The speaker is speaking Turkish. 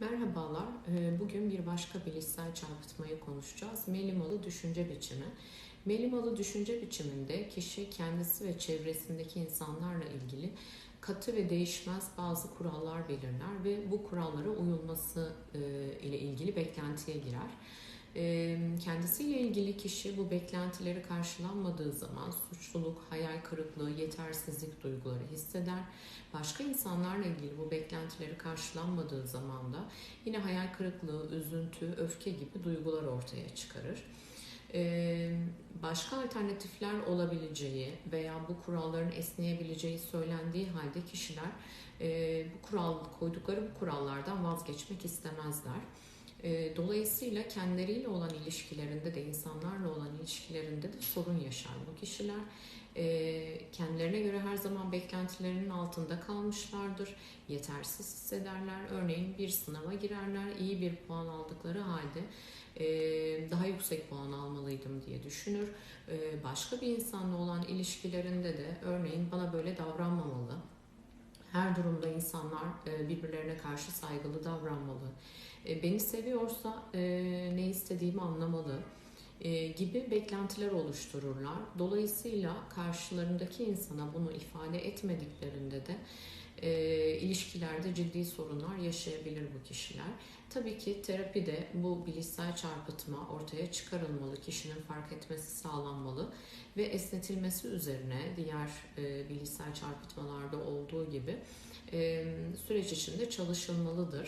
Merhabalar. Ee, Bugün bir başka bilişsel çarpıtmayı konuşacağız. Melimalı düşünce biçimi. Melimalı düşünce biçiminde kişi kendisi ve çevresindeki insanlarla ilgili katı ve değişmez bazı kurallar belirler ve bu kurallara uyulması e, ile ilgili beklentiye girer. Kendisiyle ilgili kişi bu beklentileri karşılanmadığı zaman suçluluk, hayal kırıklığı, yetersizlik duyguları hisseder. Başka insanlarla ilgili bu beklentileri karşılanmadığı zaman da yine hayal kırıklığı, üzüntü, öfke gibi duygular ortaya çıkarır. Başka alternatifler olabileceği veya bu kuralların esneyebileceği söylendiği halde kişiler bu kural koydukları bu kurallardan vazgeçmek istemezler. E, dolayısıyla kendileriyle olan ilişkilerinde de insanlarla olan ilişkilerinde de sorun yaşar bu kişiler. E, kendilerine göre her zaman beklentilerinin altında kalmışlardır. Yetersiz hissederler. Örneğin bir sınava girerler, iyi bir puan aldıkları halde e, daha yüksek puan almalıydım diye düşünür. E, başka bir insanla olan ilişkilerinde de örneğin bana böyle davranmamalı. Durumda insanlar e, birbirlerine karşı saygılı davranmalı. E, beni seviyorsa e, ne istediğimi anlamalı gibi beklentiler oluştururlar. Dolayısıyla karşılarındaki insana bunu ifade etmediklerinde de e, ilişkilerde ciddi sorunlar yaşayabilir bu kişiler. Tabii ki terapide bu bilişsel çarpıtma ortaya çıkarılmalı, kişinin fark etmesi sağlanmalı ve esnetilmesi üzerine diğer e, bilişsel çarpıtmalarda olduğu gibi e, süreç içinde çalışılmalıdır.